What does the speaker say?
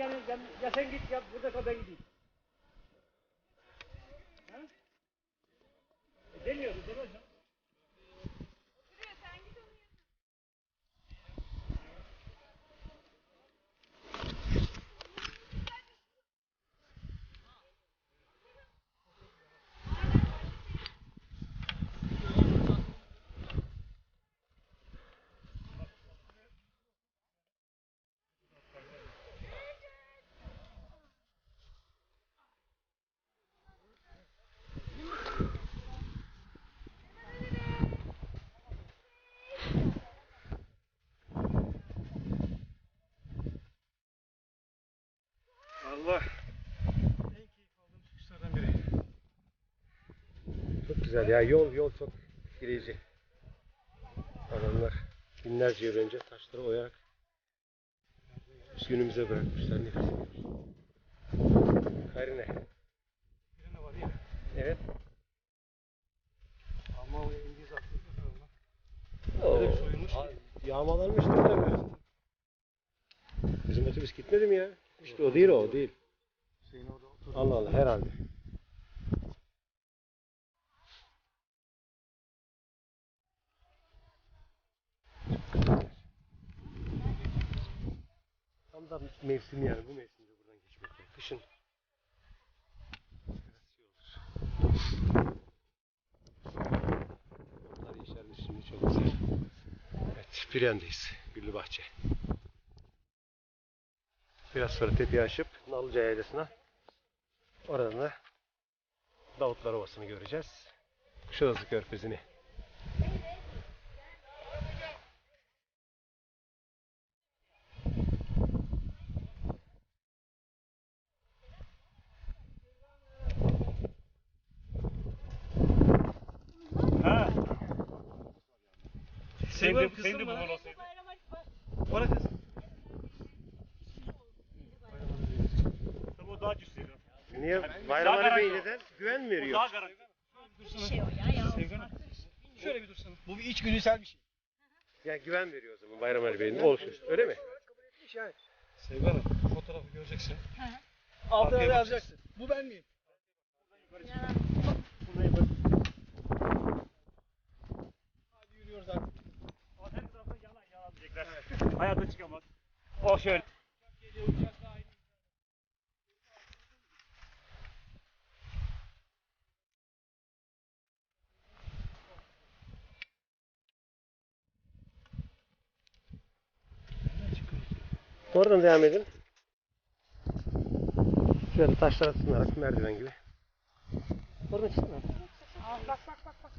yani ya, sen git ya burada kal ben gideyim. Ha? E, demiyordu demez mi? Allah. En keyif aldığım çıkışlardan biri. Çok güzel ya yol yol çok etkileyici. Adamlar binlerce yıl önce taşları oyarak günümüze bırakmışlar nefes Karine. Birine var ya. Evet. Alman ve İngiliz Öyle soyulmuş. Yağmalanmıştır tabii. Bizim otobüs gitmedi mi ya? İşte o değil o, değil. Allah Allah herhalde. Tam da mevsim yani bu mevsimde buradan geçmek. Kışın. Otlar yeşermiş şimdi çok güzel. Evet, Piryan'dayız. Güllü Bahçe. Biraz sonra tepeye aşıp Nalıca Yaylası'na oradan da Davutlar Ovası'nı göreceğiz. Kuşadası Körfezi'ni. Ha. Senin de, senin de olsaydı. Bana kız. Tabii o daha cüsseli. Niye? Bayram Ali Bey neden? Güven mi O veriyor? daha garanti. Sevgili. Şöyle bir dursana. Bu bir içgüdüsel bir şey. Yani güven veriyor o zaman Bayram Ali Bey'in olsun. Öyle mi? Sevgi Hanım, fotoğrafı göreceksin. Altına da yazacaksın. Bu ben miyim? Hadi yürüyoruz artık. Ama her taraftan yalan yalan diyecekler. Hayatta çıkamaz. O şöyle. Oradan devam edin. Şöyle taşlara tutunarak merdiven gibi. Oradan çıkın. Bak bak bak. bak.